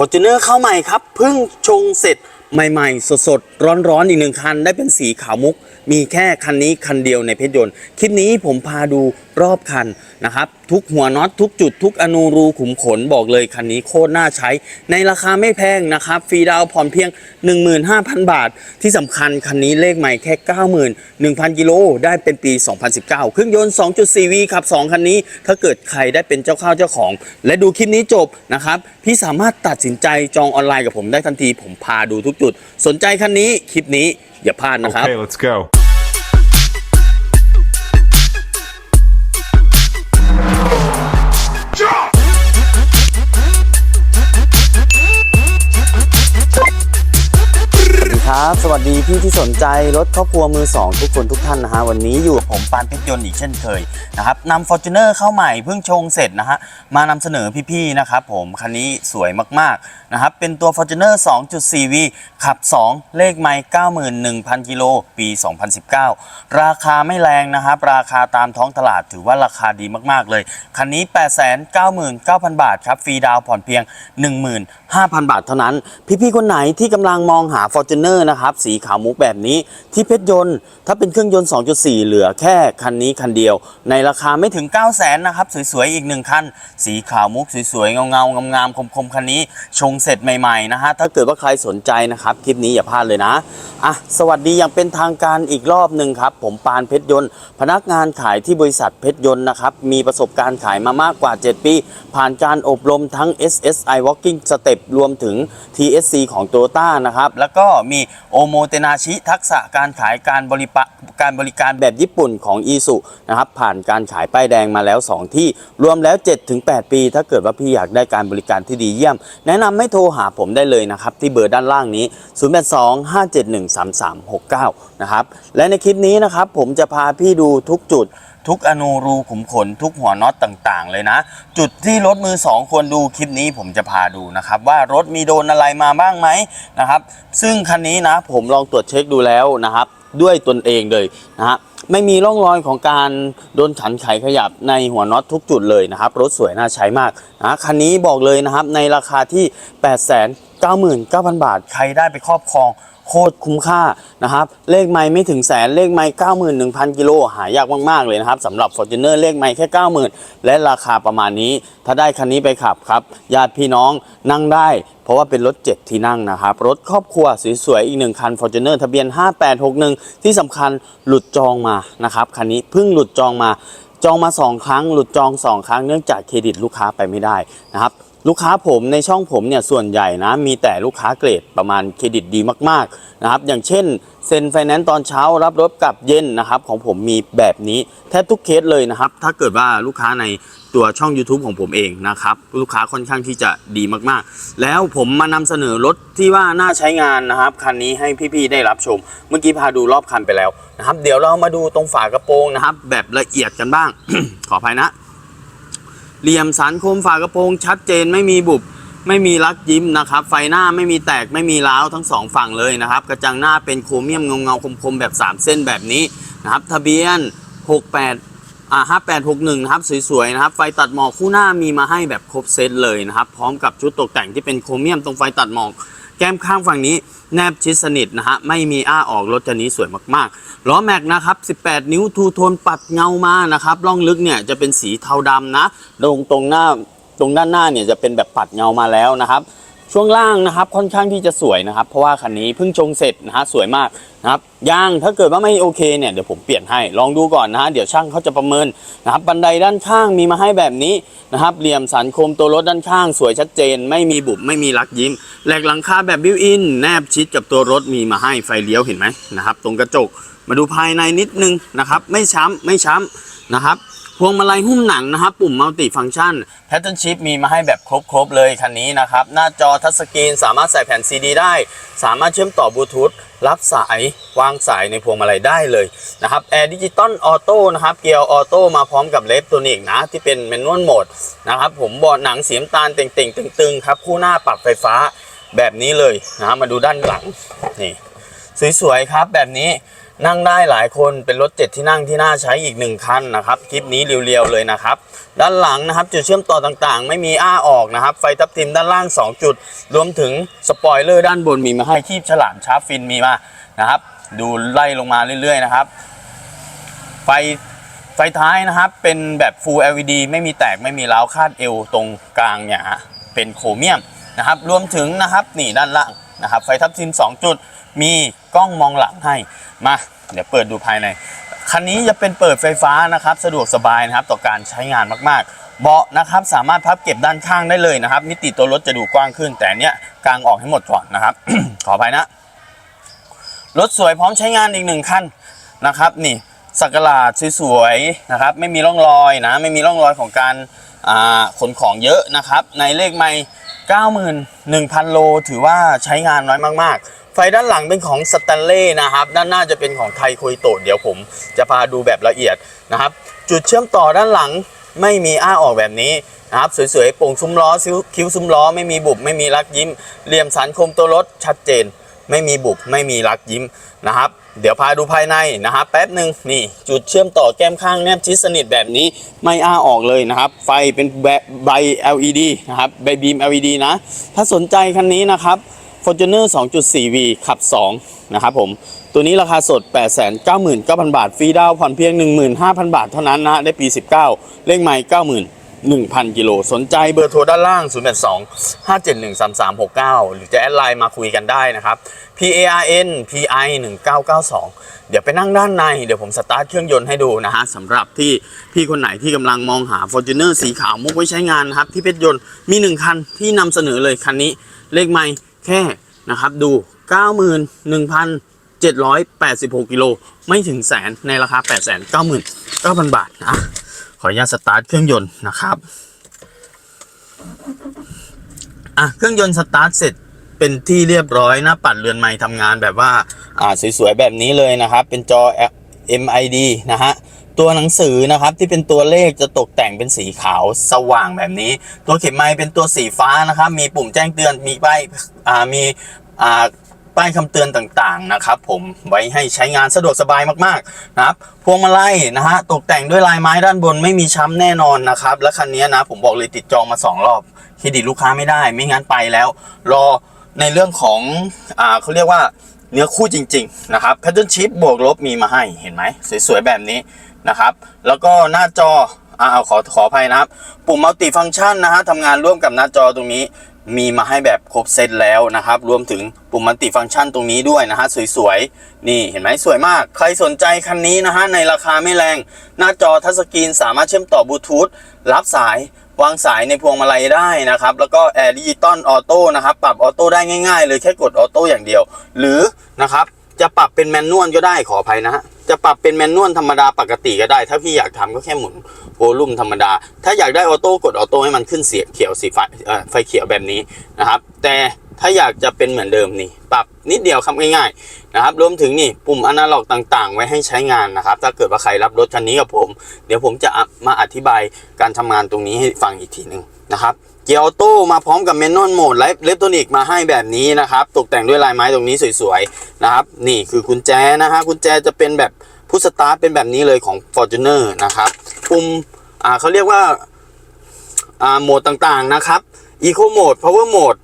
ฟอร์จูเนอร์เข้าใหม่ครับเพิ่งชงเสร็จใหม่ๆ สดๆ ร้อนๆ อีกหนึ่งคัน ได้เป็นสีขาวมุก มีแค่คันนี้คันเดียวในเพชรยนต์ คลิปนี้ผมพาดู รอบคันนะครับ ทุกหัวน็อตทุกจุดทุกอนูรูขุมขนบอกเลยคันนี้โคตรน่าใช้ ในราคาไม่แพงนะครับ ฟรีดาวผ่อนเพียง 15,000 บาท ที่สำคัญคันนี้เลขใหม่แค่ 91,000 กิโลได้เป็นปี 2019 เครื่องยนต์ 2.4V ขับ 2 คันนี้ ถ้าเกิดใครได้เป็นเจ้าข้าวเจ้าของ และดูคลิปนี้จบนะครับพี่สามารถตัดสินใจจองออนไลน์กับผมได้ทันที ผมพาดูทุกจุด สนใจคันนี้คลิปนี้อย่าพลาดนะครับ Okay, let's go. ครับ สวัสดีพี่ที่สนใจรถครอบครัวมือสองทุกคนทุกท่านนะฮะวันนี้อยู่กับผมปานเพชรยนต์อีกเช่นเคยนะครับนำ f o r t u n e r เข้าใหม่เพิ่งชงเสร็จนะฮะมานำเสนอพี่ๆนะครับผมคันนี้สวยมากๆนะครับเป็นตัว f o r t u n e r 2.4V ขับ 2 เลขไมล์91,000 กิโลปี 2019 ราคาไม่แรงนะครับราคาตามท้องตลาดถือว่าราคาดีมากๆเลย คันนี้ 899,000 บาทครับฟรีดาวผ่อนเพียง 15,000 บาทเท่านั้น พี่ๆคนไหนที่กำลังมองหา Fortuner นะครับ สีขาวมุกแบบนี้ที่เพชรยนต์ ถ้าเป็นเครื่องยนต์ 2.4 เหลือแค่คันนี้คันเดียว ในราคาไม่ถึง 9 0 0 0 0นนะครับ สวยๆ อีกหนึ่งคัน สีขาวมุกสวยๆ เงาๆงามๆคมๆ คันนี้ชงเสร็จใหม่ๆนะฮะถ้าเกิดว่าใครสนใจนะครับ คลิปนี้อย่าพลาดเลยนะอะสวัสดีอย่างเป็นทางการอีกรอบหนึ่งครับ ผมปานเพชรยนต์ พนักงานขายที่บริษัทเพชรยนต์นะครับมีประสบการณ์ขายมามากกว่า 7 ปี ผ่านการอบรมทั้ง SSI Walking Step รวมถึง TSC ของ t o y o t a นะครับแล้วก็มี โอโมเตนาชิทักษะการขายการบริปะการบริการแบบญี่ปุ่นของอีสุนะครับผ่านการขายป้ายแดงมาแล้ว 2 ที่รวมแล้ว 7-8 ปี ถ้าเกิดว่าพี่อยากได้การบริการที่ดีเยี่ยม แนะนำให้โทรหาผมได้เลยนะครับ ที่เบอร์ด้านล่างนี้ 0825713369 นะครับและในคลิปนี้นะครับผมจะพาพี่ดูทุกจุด ทุกอนูรูขุมขนทุกหัวน็อตต่างๆ เลยนะ จุดที่รถมือสองควรดูคลิปนี้ผมจะพาดูนะครับว่ารถมีโดนอะไรมาบ้างไหมนะครับ ซึ่งคันนี้นะผมลองตรวจเช็คดูแล้วนะครับ ด้วยตนเองเลยนะฮะไม่มีร่องรอยของการโดนขันไขขยับในหัวน็อตทุกจุดเลยนะครับ รถสวยน่าใช้มากนะคันนี้บอกเลยนะครับในราคาที่ 8 9 9 0 0 0 บาท ใครได้ไปครอบครอง โคตรคุ้มค่านะครับ เลขไม่ไม่ถึงแสนเลขไม่91,000กิโลหายากมากๆเลยนะครับสำหรับ Fortuner เลขไม่แค่90,000และราคาประมาณนี้ ถ้าได้คันนี้ไปขับครับญาติพี่น้องนั่งได้ เพราะว่าเป็นรถ 7 ที่นั่งนะครับ รถครอบครัวสวยๆอีกหนึ่งคัน Fortuner ทะเบียน 5861 ที่สำคัญหลุดจองมานะครับคันนี้เพิ่งหลุดจองมาจองมา 2 ครั้ง หลุดจอง 2 ครั้งเนื่องจากเครดิตลูกค้าไปไม่ได้นะครับ ลูกค้าผมในช่องผมเนี่ยส่วนใหญ่นะมีแต่ลูกค้าเกรดประมาณเครดิตดีมากๆนะครับอย่างเช่นเซ็นไฟแนนซ์ตอนเช้ารับรถกลับเย็นนะครับของผมมีแบบนี้แทบทุกเคสเลยนะครับ ถ้าเกิดว่าลูกค้าในตัวช่อง YouTube ของผมเองนะครับลูกค้าค่อนข้างที่จะดีมากๆ แล้วผมมานำเสนอรถที่ว่าน่าใช้งานนะครับคันนี้ให้พี่ๆได้รับชม เมื่อกี้พาดูรอบคันไปแล้วนะครับ เดี๋ยวเรามาดูตรงฝากระโปรงนะครับ แบบละเอียดกันบ้าง ขออภัยนะ เหลี่ยมสันคมฝากระโปรงชัดเจนไม่มีบุบไม่มีลักยิ้มนะครับ ไฟหน้าไม่มีแตกไม่มีร้าวทั้งสองฝั่งเลยนะครับ กระจังหน้าเป็นโครเมียมเงาเงาๆคมๆแบบ 3 เส้นแบบนี้นะครับ ทะเบียน 68อ่า5861 นะครับ สวยๆนะครับ ไฟตัดหมอกคู่หน้ามีมาให้แบบครบเซตเลยนะครับ พร้อมกับชุดตกแต่งที่เป็นโครเมียมตรงไฟตัดหมอก แก้มข้างฝั่งนี้แนบชิดสนิทนะฮะไม่มีอ้าออกรถคันนี้สวยมากๆ ล้อแม็กนะครับ 18 นิ้วทูโทนปัดเงามานะครับล่องลึกเนี่ยจะเป็นสีเทาดำนะตรงตรงหน้าตรงด้านหน้าเนี่ยจะเป็นแบบปัดเงามาแล้วนะครับ ช่วงล่างนะครับค่อนข้างที่จะสวยนะครับ เพราะว่าคันนี้เพิ่งชงเสร็จนะฮะสวยมากนะครับยางถ้าเกิดว่าไม่โอเคเนี่ยเดี๋ยวผมเปลี่ยนให้ลองดูก่อนนะฮะเดี๋ยวช่างเขาจะประเมินนะครับบันไดด้านข้างมีมาให้แบบนี้นะครับเหลี่ยมสันคมตัวรถด้านข้าง สวยชัดเจน ไม่มีบุบไม่มีรักยิ้มแหลกหลังคาแบบบิวอิน แนบชิดกับตัวรถมีมาให้ไฟเลี้ยวเห็นไหมนะครับตรงกระจก มาดูภายในนิดนึงนะครับ ไม่ช้ำไม่ช้ำนะครับพวงมาลัยหุ้มหนังนะครับ ปุ่มมัลติฟัง c t ชันแพทเทิร์นชิพมีมาให้แบบครบๆเลยคันนี้นะครับ หน้าจอทัชสกรีนสามารถใส่แผ่นซีดีได้ สามารถเชื่อมต่อบลูทูธรับสายวางสายในพวงมาลัยได้เลยนะครับแอร์ดิจิตอลออโต้นะครับ เกียร์ออโต้มาพร้อมกับเลฟตัวนี้อีกนะ ที่เป็นแมนนวลโหมดนะครับ ผมเบาะหนังสีน้ำตาลเต่งๆ ตึงๆครับ คู่หน้าปรับไฟฟ้าแบบนี้เลยนะมาดูด้านหลังนี่สวยๆครับแบบนี้ นั่งได้หลายคนเป็นรถเจ็ดที่นั่งที่น่าใช้อีกหนึ่งคันนะครับคลิปนี้เรียวๆเลยนะครับ ด้านหลังนะครับจุดเชื่อมต่อต่างๆ ไม่มีอ้าออกนะครับ ไฟทับทิมด้านล่าง 2 จุด รวมถึงสปอยเลอร์ด้านบนมีมาให้คีบฉลามชาร์ปฟินมีมานะครับ ดูไล่ลงมาเรื่อยๆนะครับ ไฟไฟท้ายนะครับเป็นแบบ Full LED ไม่มีแตกไม่มีร้าวคาดเอวตรงกลางเนี่ยฮะเป็นโครเมียมนะครับ รวมถึงนะครับนี่ด้านล่างนะครับ ไฟทับทิม2 จุด มีกล้องมองหลังให้มาเดี๋ยวเปิดดูภายในคันนี้จะเป็นเปิดไฟฟ้านะครับ สะดวกสบายนะครับ ต่อการใช้งานมากๆ เบาะนะครับสามารถพับเก็บด้านข้างได้เลยนะครับ มิติตัวรถจะดูกว้างขึ้น แต่เนี้ยกลางออกให้หมดก่อนนะครับ ขออภัยนะ รถสวยพร้อมใช้งานอีกหนึ่งคันนะครับ นี่สักหลาดสวยๆนะครับ ไม่มีร่องรอยนะ ไม่มีร่องรอยของการขนของเยอะนะครับ ในเลขไม่91,000 โล ถือว่าใช้งานน้อยมากๆ ฟด้านหลังเป็นของสแตนเล่นะครับ ด้านหน้าจะเป็นของไทยคุยโตเดี๋ยวผมจะพาดูแบบละเอียดนะครับ จุดเชื่อมต่อด้านหลังไม่มีอ้าออกแบบนี้นะครับสวยๆโป่งซุ้มล้อคิ้วซุ้มล้อไม่มีบุบไม่มีรักยิ้มเหลี่ยมสันคมตัวรถชัดเจน ไม่มีบุบไม่มีรักยิ้มนะครับ เดี๋ยวพาดูภายในนะครับ แป๊บหนึ่งนี่ จุดเชื่อมต่อแก้มข้างแนบชิดสนิทแบบนี้ไม่อ้าออกเลยนะครับ ไฟเป็นแบบใบ LED นะครับใบบีม LED นะ ถ้าสนใจคันนี้นะครับ Fortuner 2.4V ขับ 2 นะครับผม ตัวนี้ราคาสด 899,000 บาท ฟรีดาวผ่อนเพียง 15,000 บาทเท่านั้นนะ ได้ปี 19 เลขใหม่91,000 กิโล สนใจเบอร์โทรด้านล่าง 082 571 3369 หรือจะแอดไลน์มาคุยกันได้นะครับ P A R N P I 1992 เดี๋ยวไปนั่งด้านใน เดี๋ยวผมสตาร์ทเครื่องยนต์ให้ดูนะฮะสำหรับที่พี่คนไหนที่กำลังมองหา Fortuner สีขาวมุกไว้ใช้งานนะครับ ที่เพชรยนต์มี 1 คันที่นำเสนอเลยคันนี้เลขไม่ แค่นะครับดู 91,786 กิโล ไม่ถึงแสนในราคา 899,000 บาทนะขออนุญาตสตาร์ทเครื่องยนต์นะครับอะเครื่องยนต์สตาร์ทเสร็จเป็นที่เรียบร้อยนะปัดเรือนไม้ทำงานแบบว่าอ่าสวยๆแบบนี้เลยนะครับ เป็นจอ MID นะฮะ ตัวหนังสือนะครับที่เป็นตัวเลขจะตกแต่งเป็นสีขาวสว่างแบบนี้ ตัวเข็มไม้เป็นตัวสีฟ้านะครับ มีปุ่มแจ้งเตือนมีป้ายอ่ามีอ่าป้ายคำเตือนต่างๆนะครับผมไว้ให้ใช้งานสะดวกสบายมากๆนะครับพวงมาลัยนะฮะตกแต่งด้วยลายไม้ด้านบนไม่มีช้ำแน่นอนนะครับ และคันนี้นะผมบอกเลยติดจองมา 2 รอบเครดิตลูกค้าไม่ได้ ไม่งั้นไปแล้ว รอในเรื่องของอ่าเขาเรียกว่า เนื้อคู่จริง ๆ นะครับแพทเทิร์นชิปบวกลบมีมาให้เห็นไหมสวยๆ แบบนี้นะครับ แล้วก็หน้าจออ่าขอขออภัยนะครับ ปุ่มมัลติฟังก์ชันนะฮะทำงานร่วมกับหน้าจอตรงนี้มีมาให้แบบครบเซตแล้วนะครับ รวมถึงปุ่มมัลติฟังก์ชันตรงนี้ด้วยนะฮะสวยๆ นี่เห็นไหมสวยมาก ใครสนใจคันนี้นะฮะในราคาไม่แรง หน้าจอทัชสกรีนสามารถเชื่อมต่อบลูทูธรับสาย วางสายในพวงมาลัยได้นะครับ แล้วก็แอร์ดิจิตอลออโต้นะครับ ปรับออโต้ได้ง่ายๆเลยแค่กดออโต้อย่างเดียว หรือนะครับจะปรับเป็นแมนนวลก็ได้ขออภัยนะฮะจะปรับเป็นแมนนวลธรรมดาปกติก็ได้ ถ้าพี่อยากทำก็แค่หมุนโวลุ่มธรรมดา ถ้าอยากได้ออโต้กดออโต้ให้มันขึ้นเสียงเขียวสีไฟไฟเขียวแบบนี้นะครับ แต่ถ้าอยากจะเป็นเหมือนเดิมนี่ปรับ นิดเดียวครับง่ายๆนะครับรวมถึงนี่ปุ่มอนาล็อกต่างๆ ไว้ให้ใช้งานนะครับ ถ้าเกิดว่าใครรับรถคันนี้กับผม เดี๋ยวผมจะมาอธิบายการทำงานตรงนี้ให้ฟังอีกทีหนึ่งนะครับเกียร์ออโต้มาพร้อมกับเมนนวลโหมดและเลฟโทนิกมาให้แบบนี้นะครับ ตกแต่งด้วยลายไม้ตรงนี้สวยๆนะครับ นี่คือกุญแจนะฮะกุญแจจะเป็นแบบพุชสตาร์ทเป็นแบบนี้เลยของ Fortuner นะครับปุ่มอ่าเขาเรียกว่าอ่าโหมดต่างๆนะครับ Eco Mode Power Mode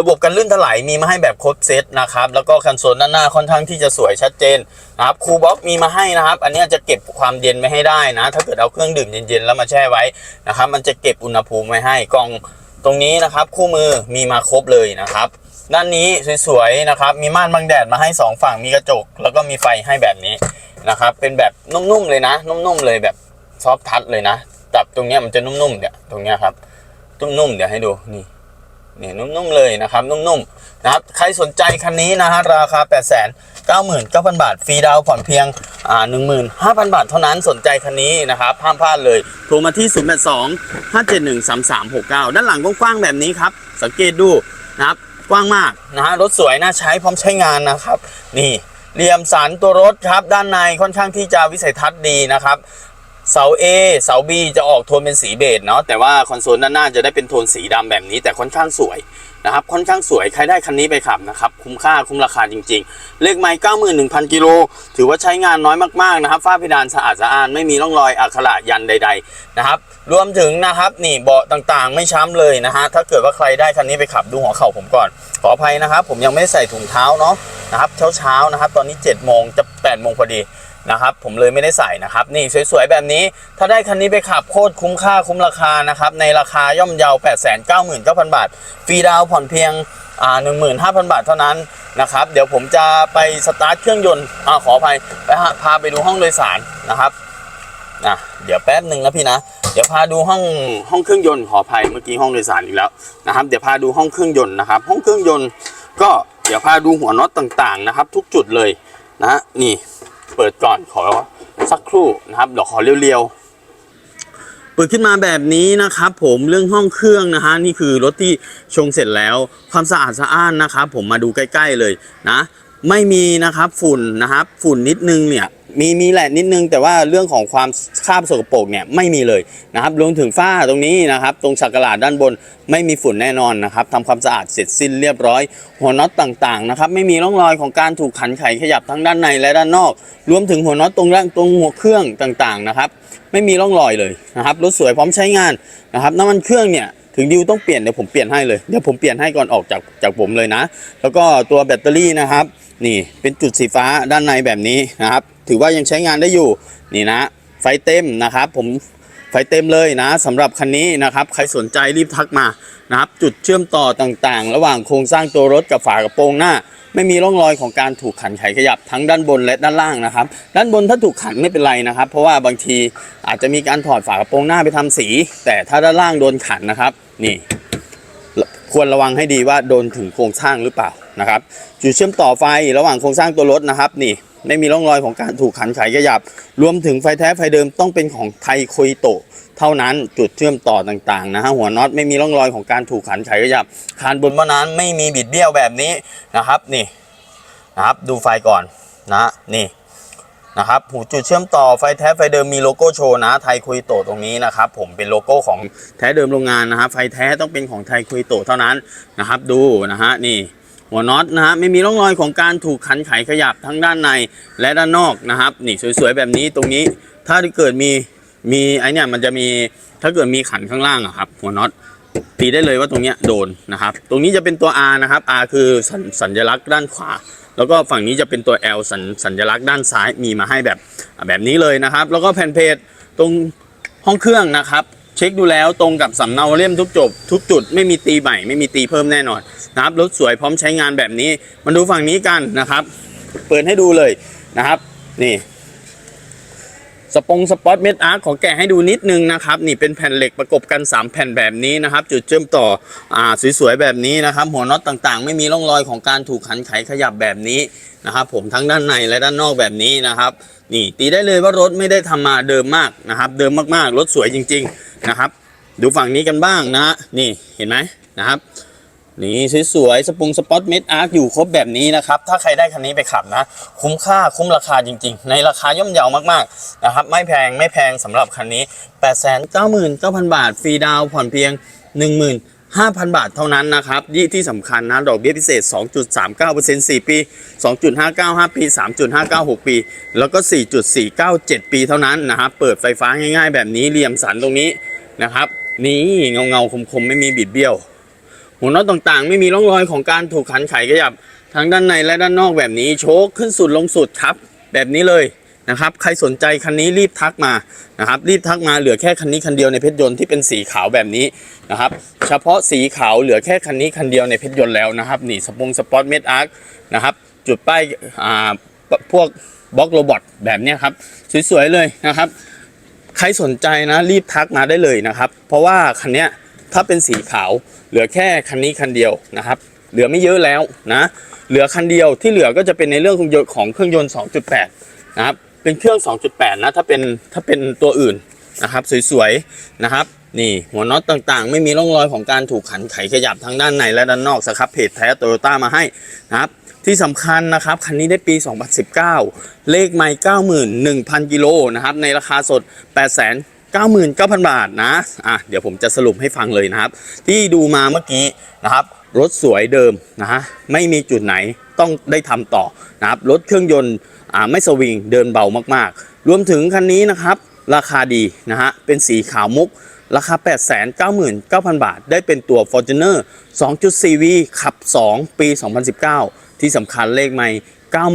ระบบการลื่นถลายมีมาให้แบบครบเซตนะครับ แล้วก็คันโซลด้านหน้าค่อนข้างที่จะสวยชัดเจนนะครับคูลบ็อกมีมาให้นะครับ อันนี้จะเก็บความเย็นไว้ให้ได้นะ ถ้าเกิดเอาเครื่องดื่มเย็นๆแล้วมาแช่ไว้นะครับ มันจะเก็บอุณหภูมิไว้ให้กล่องตรงนี้นะครับ คู่มือมีมาครบเลยนะครับ ด้านนี้สวยๆนะครับ มีม่านบังแดดมาให้สองฝั่งมีกระจก แล้วก็มีไฟให้แบบนี้นะครับ เป็นแบบนุ่มๆเลยนะ นุ่มๆเลยแบบซอฟทัชเลยนะจับตรงนี้มันจะนุ่มๆเนี่ยตรงนี้ครับนุ่มๆเดี๋ยวให้ดูนี่ เนี่ยนุ่มๆเลยนะครับนุ่มๆนะครับใครสนใจคันนี้นะฮะราคา 8 9 9 0 0 0 บาทฟรีดาวผ่อนเพียงอ่า15,000 บาทเท่านั้นสนใจคันนี้นะครับห้ามพลาดเลยโทรมาที่ 082 571 3369 ด้านหลังกว้างๆแบบนี้ครับ สังเกตดูนะครับกว้างมากนะฮะรถสวยน่าใช้พร้อมใช้งานนะครับ นี่เหลี่ยมสันตัวรถครับ ด้านในค่อนข้างที่จะวิสัยทัศน์ดีนะครับ เสา A เสา B จะออกโทนเป็นสีเบจเนาะแต่ว่าคอนโซลด้านหน้าจะได้เป็นโทนสีดำแบบนี้ แต่ค่อนข้างสวยนะครับค่อนข้างสวยใครได้คันนี้ไปขับนะครับคุ้มค่าคุ้มราคาจริง ๆ เลขไมล์91,000 กิโล ถือว่าใช้งานน้อยมากๆนะครับฝ้าเพดานสะอาดสะอ้านไม่มีร่องรอยอักขระยันใด ๆนะครับ รวมถึงนะครับนี่เบาะต่างๆ ไม่ช้ำเลยนะฮะถ้าเกิดว่าใครได้คันนี้ไปขับดูหัวเข่าผมก่อน ขออภัยนะครับ ผมยังไม่ใส่ถุงเท้าเนาะนะครับเช้าๆนะครับ ตอนนี้7จ็ดโมงจะ8ปดโมงพอดี นะครับผมเลยไม่ได้ใส่นะครับนี่สวยๆแบบนี้ ถ้าได้คันนี้ไปขับโคตรคุ้มค่าคุ้มราคานะครับในราคาย่อมเยา 8 9 9 9 0 0 บาท ฟรีดาวผ่อนเพียงอ่า15,000 บาทเท่านั้นนะครับเดี๋ยวผมจะไปสตาร์ทเครื่องยนต์อ่าขออภัยไปพาไปดูห้องโดยสารนะครับอะเดี๋ยวแป๊บหนึ่งนะพี่นะเดี๋ยวพาดูห้องห้องเครื่องยนต์ขออภัยเมื่อกี้ห้องโดยสารอีกแล้วนะครับเดี๋ยวพาดูห้องเครื่องยนต์นะครับ ห้องเครื่องยนต์ก็เดี๋ยวพาดูหัวน็อตต่างๆนะครับ ทุกจุดเลยนะนี่ เปิดก่อนขอสักครู่นะครับเดี๋ยวขอเรียวๆเปิดขึ้นมาแบบนี้นะครับ ผมเรื่องห้องเครื่องนะฮะนี่คือรถที่ชงเสร็จแล้วความสะอาดสะอ้านนะครับ ผมมาดูใกล้ ๆเลยนะ ไม่มีนะครับ ฝุ่นนะครับ ฝุ่นนิดนึงเนี่ย มีมีแหละนิดนึงแต่ว่าเรื่องของความคราบสกปรกเนี่ยไม่มีเลยนะครับรวมถึงฝ้าตรงนี้นะครับตรงสักกะหลาดด้านบนไม่มีฝุ่นแน่นอนนะครับทำความสะอาดเสร็จสิ้นเรียบร้อย หัวน็อตต่างๆนะครับไม่มีร่องรอยของการถูกขันไขขยับทั้งด้านในและด้านนอก รวมถึงหัวน็อตตรงด้านตรงหัวเครื่องต่างๆนะครับไม่มีร่องรอยเลยนะครับรถสวยพร้อมใช้งานนะครับน้ำมันเครื่องเนี่ยถึงดิวต้องเปลี่ยนเดี๋ยวผมเปลี่ยนให้เลยเดี๋ยวผมเปลี่ยนให้ก่อนออกจากจากผมเลยนะ แล้วก็ตัวแบตเตอรี่นะครับ นี่เป็นจุดสีฟ้าด้านในแบบนี้นะครับ ถือว่ายังใช้งานได้อยู่นี่นะ ไฟเต็มนะครับ ผมไฟเต็มเลยนะสำหรับคันนี้นะครับใครสนใจรีบทักมานะครับ จุดเชื่อมต่อต่างๆ ระหว่างโครงสร้างตัวรถกับฝากระโปรงหน้า ไม่มีร่องรอยของการถูกขันไขขยับทั้งด้านบนและด้านล่างนะครับ ด้านบนถ้าถูกขันไม่เป็นไรนะครับ เพราะว่าบางทีอาจจะมีการถอดฝากระโปรงหน้าไปทำสี แต่ถ้าด้านล่างโดนขันนะครับ นี่ควรระวังให้ดีว่าโดนถึงโครงสร้างหรือเปล่านะครับ จุดเชื่อมต่อไฟระหว่างโครงสร้างตัวรถนะครับนี่ ไม่มีร่องรอยของการถูกขันไขขยับ รวมถึงไฟแท้ไฟเดิมต้องเป็นของไทยโคยโตเท่านั้นจุดเชื่อมต่อต่างๆนะฮะหัวน็อตไม่มีร่องรอยของการถูกขันไขขยับคานบนว่านั้นไม่มีบิดเบี้ยวแบบนี้นะครับนี่นะครับดูไฟก่อนนะนี่นะครับหูจุดเชื่อมต่อไฟแท้ไฟเดิมมีโลโก้โชว์นะไทยคุยโตตรงนี้นะครับผมเป็นโลโก้ของแท้เดิมโรงงานนะครับไฟแท้ต้องเป็นของไทยคุยโตเท่านั้นนะครับดูนะฮะนี่ หัวน็อตนะฮะไม่มีร่องรอยของการถูกขันไขขยับทั้งด้านในและด้านนอกนะครับ นี่สวยๆแบบนี้ตรงนี้ ถ้าเกิดมีมีไอเนี่ยมันจะมีถ้าเกิดมีขันข้างล่างอะครับ หัวน็อตตีได้เลยว่าตรงเนี้ยโดนนะครับ ตรงนี้จะเป็นตัว R นะครับ R คือสัญสัญลักษณ์ด้านขวา แล้วก็ฝั่งนี้จะเป็นตัว L สัญสัญลักษณ์ด้านซ้ายมีมาให้แบบแบบนี้เลยนะครับ แล้วก็แผ่นเพจตรงห้องเครื่องนะครับ เช็คดูแล้วตรงกับสำเนาเล่มทุกจบ ทุกจุดไม่มีตีใหม่ไม่มีตีเพิ่มแน่นอนนะครับรถสวยพร้อมใช้งานแบบนี้มาดูฝั่งนี้กันนะครับ เปิดให้ดูเลยนะครับ นี่สปงสปอตเม็ดอาร์ขอแกะให้ดูนิดนึงนะครับ นี่เป็นแผ่นเหล็กประกบกัน 3 แผ่นแบบนี้นะครับ จุดเชื่อมต่ออ่าสวยๆแบบนี้นะครับ หัวน็อตต่างๆ ไม่มีร่องรอยของการถูกขันไขขยับแบบนี้นะครับ ผมทั้งด้านในและด้านนอกแบบนี้นะครับ นี่ตีได้เลยว่ารถไม่ได้ทำมาเดิมมากนะครับ เดิมมากๆรถสวยจริง ๆ นะครับ ดูฝั่งนี้กันบ้างนะนี่เห็นไหมนะครับนี่สวยๆสปุงสปอตเม็ดอาร์คอยู่ครบแบบนี้นะครับ ถ้าใครได้คันนี้ไปขับนะ คุ้มค่าคุ้มราคาจริง ๆ ในราคาย่อมเยาวมากๆนะครับ ไม่แพงไม่แพงสำหรับคันนี้ 899,000 บาท ฟรีดาวผ่อนเพียง 15,000 บาทเท่านั้นนะครับยี่ที่สำคัญนะดอกเบี้ยพิเศษ 2.39% 4 ปี 2.595 ปี 3.596 ปี แล้วก็ 4.497 ปีเท่านั้นนะครับเปิดไฟฟ้าง่ายๆ แบบนี้เหลี่ยมสันตรงนี้ นะครับ นี่เงาเงาๆคมไม่มีบิดเบี้ยว หัวน็อตต่างๆ ไม่มีร่องรอยของการถูกขันไขขยับทั้งด้านในและด้านนอกแบบนี้โชคขึ้นสุดลงสุดครับ แบบนี้เลยนะครับ ใครสนใจคันนี้รีบทักมานะครับ รีบทักมาเหลือแค่คันนี้คันเดียวในเพชรยนต์ที่เป็นสีขาวแบบนี้นะครับ เฉพาะสีขาวเหลือแค่คันนี้คันเดียวในเพชรยนต์แล้วนะครับนี่สปงสปอตเมดอาร์คนะครับจุดป้ายอ่าพวกบล็อกโรบอทแบบนี้ครับ สวยๆเลยนะครับ ใครสนใจนะรีบทักมาได้เลยนะครับ เพราะว่าคันเนี้ยถ้าเป็นสีขาวเหลือแค่คันนี้คันเดียวนะครับ เหลือไม่เยอะแล้วนะ เหลือคันเดียวที่เหลือก็จะเป็นในเรื่องของยนต์ของเครื่องยนต์ 2.8 นะครับ เป็นเครื่อง 2.8 นะถ้าเป็นถ้าเป็นตัวอื่นนะครับสวยๆนะครับ นี่หัวน็อตต่างๆ ไม่มีร่องรอยของการถูกขันไขขยับทั้งด้านในและด้านนอกสครับเพจแท้โตโยต้ามาให้นะครับ ที่สำคัญนะครับ คันนี้ได้ปี 2019 เลขไม่91,000 กิโลนะครับ ในราคาสด8 99,000 บาทนะ อะ เดี๋ยวผมจะสรุปให้ฟังเลยนะครับ ที่ดูมาเมื่อกี้นะครับ รถสวยเดิมนะฮะ ไม่มีจุดไหนต้องได้ทำต่อนะครับ รถเครื่องยนต์ อ่า ไม่สวิง เดินเบามากๆ รวมถึงคันนี้นะครับ ราคาดีนะฮะ เป็นสีขาวมุก ราคา 899,000 บาท ได้เป็นตัว Fortuner 2.4V ขับ 2 ปี 2019 ที่สำคัญเลขไม่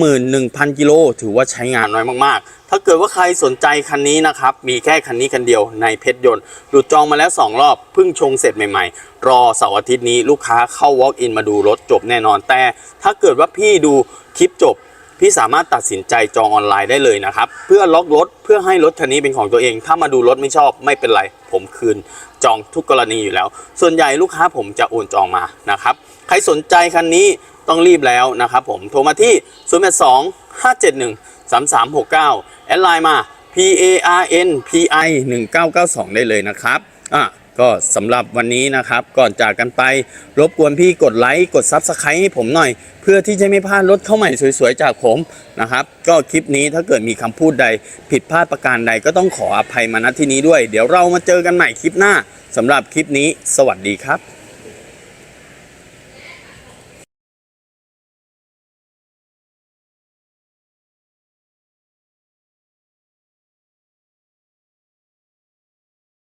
91,000 กิโล ถือว่าใช้งานน้อยมาก ๆ ถ้าเกิดว่าใครสนใจคันนี้นะครับ มีแค่คันนี้คันเดียวในเพชรยนต์ หลุดจองมาแล้ว 2 รอบ เพิ่งชงเสร็จใหม่ ๆ รอเสาร์อาทิตย์นี้ลูกค้าเข้า Walk in มาดูรถจบแน่นอน แต่ถ้าเกิดว่าพี่ดูคลิปจบพี่สามารถตัดสินใจจองออนไลน์ได้เลยนะครับ เพื่อล็อกรถเพื่อให้รถคันนี้เป็นของตัวเอง ถ้ามาดูรถไม่ชอบไม่เป็นไร ผมคืนจองทุกกรณีอยู่แล้ว ส่วนใหญ่ลูกค้าผมจะโอนจองมานะครับ ใครสนใจคันนี้ต้องรีบแล้วนะครับผมโทรมาที่0 8 2 5 7 1 3 3 6 9 แอดไลน์มา P A R N P I 1992 ได้เลยนะครับอะ ก็สำหรับวันนี้นะครับ ก่อนจากกันไป รบกวนพี่กดไลค์กด Subscribe ให้ผมหน่อย เพื่อที่จะไม่พลาดรถเข้าใหม่สวยๆ จากผมนะครับ ก็คลิปนี้ถ้าเกิดมีคำพูดใด ผิดพลาดประการใดก็ต้องขออภัยมาณที่นี้ด้วย เดี๋ยวเรามาเจอกันใหม่คลิปหน้าสำหรับคลิปนี้ สวัสดีครับ